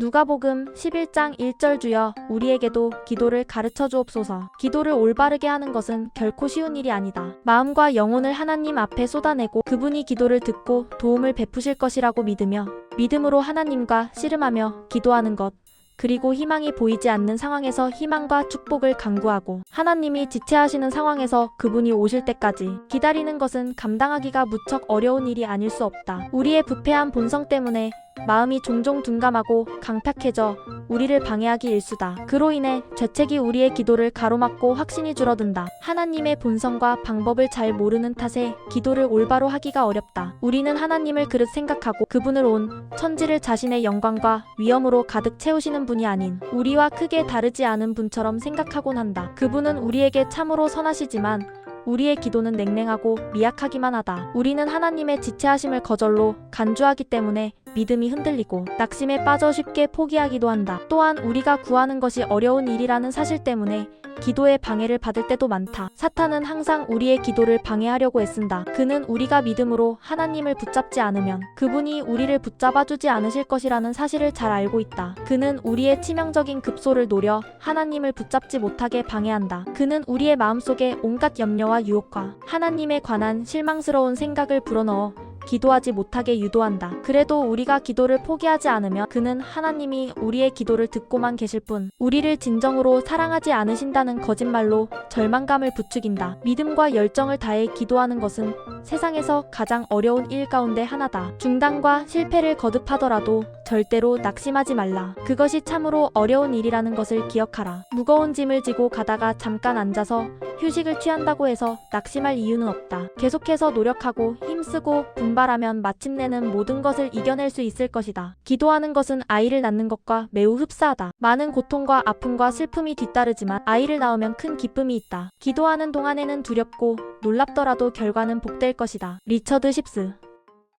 누가복음 11장 1절 주여 우리에게도 기도를 가르쳐 주옵소서. 기도를 올바르게 하는 것은 결코 쉬운 일이 아니다. 마음과 영혼을 하나님 앞에 쏟아내고 그분이 기도를 듣고 도움을 베푸실 것이라고 믿으며 믿음으로 하나님과 씨름하며 기도하는 것. 그리고 희망이 보이지 않는 상황에서 희망과 축복을 강구하고 하나님이 지체하시는 상황에서 그분이 오실 때까지 기다리는 것은 감당하기가 무척 어려운 일이 아닐 수 없다. 우리의 부패한 본성 때문에 마음이 종종 둔감하고 강팍해져 우리를 방해하기 일수다. 그로 인해 죄책이 우리의 기도를 가로막고 확신이 줄어든다. 하나님의 본성과 방법을 잘 모르는 탓에 기도를 올바로 하기가 어렵다. 우리는 하나님을 그릇 생각하고 그분을 온 천지를 자신의 영광과 위엄으로 가득 채우시는 분이 아닌 우리와 크게 다르지 않은 분처럼 생각하곤 한다. 그분은 우리에게 참으로 선하시지만 우리의 기도는 냉랭하고 미약하기만 하다. 우리는 하나님의 지체하심을 거절로 간주하기 때문에 믿음이 흔들리고 낙심에 빠져 쉽게 포기하기도 한다. 또한 우리가 구하는 것이 어려운 일이라는 사실 때문에 기도에 방해를 받을 때도 많다. 사탄은 항상 우리의 기도를 방해하려고 애쓴다. 그는 우리가 믿음으로 하나님을 붙잡지 않으면 그분이 우리를 붙잡아 주지 않으실 것이라는 사실을 잘 알고 있다. 그는 우리의 치명적인 급소를 노려 하나님을 붙잡지 못하게 방해한다. 그는 우리의 마음속에 온갖 염려와 유혹과 하나님에 관한 실망스러운 생각을 불어넣어 기도하지 못하게 유도한다. 그래도 우리가 기도를 포기하지 않으면 그는 하나님이 우리의 기도를 듣고만 계실 뿐 우리를 진정으로 사랑하지 않으신다는 거짓말로 절망감을 부추긴다. 믿음과 열정을 다해 기도하는 것은 세상에서 가장 어려운 일 가운데 하나다. 중단과 실패를 거듭하더라도 절대로 낙심하지 말라. 그것이 참으로 어려운 일이라는 것을 기억하라. 무거운 짐을 지고 가다가 잠깐 앉아서 휴식을 취한다고 해서 낙심할 이유는 없다. 계속해서 노력하고 힘쓰고 분발하면 마침내는 모든 것을 이겨낼 수 있을 것이다. 기도하는 것은 아이를 낳는 것과 매우 흡사하다. 많은 고통과 아픔과 슬픔이 뒤따르지만 아이를 낳으면 큰 기쁨이 있다. 기도하는 동안에는 두렵고 놀랍더라도 결과는 복될 것이다. 리처드 십스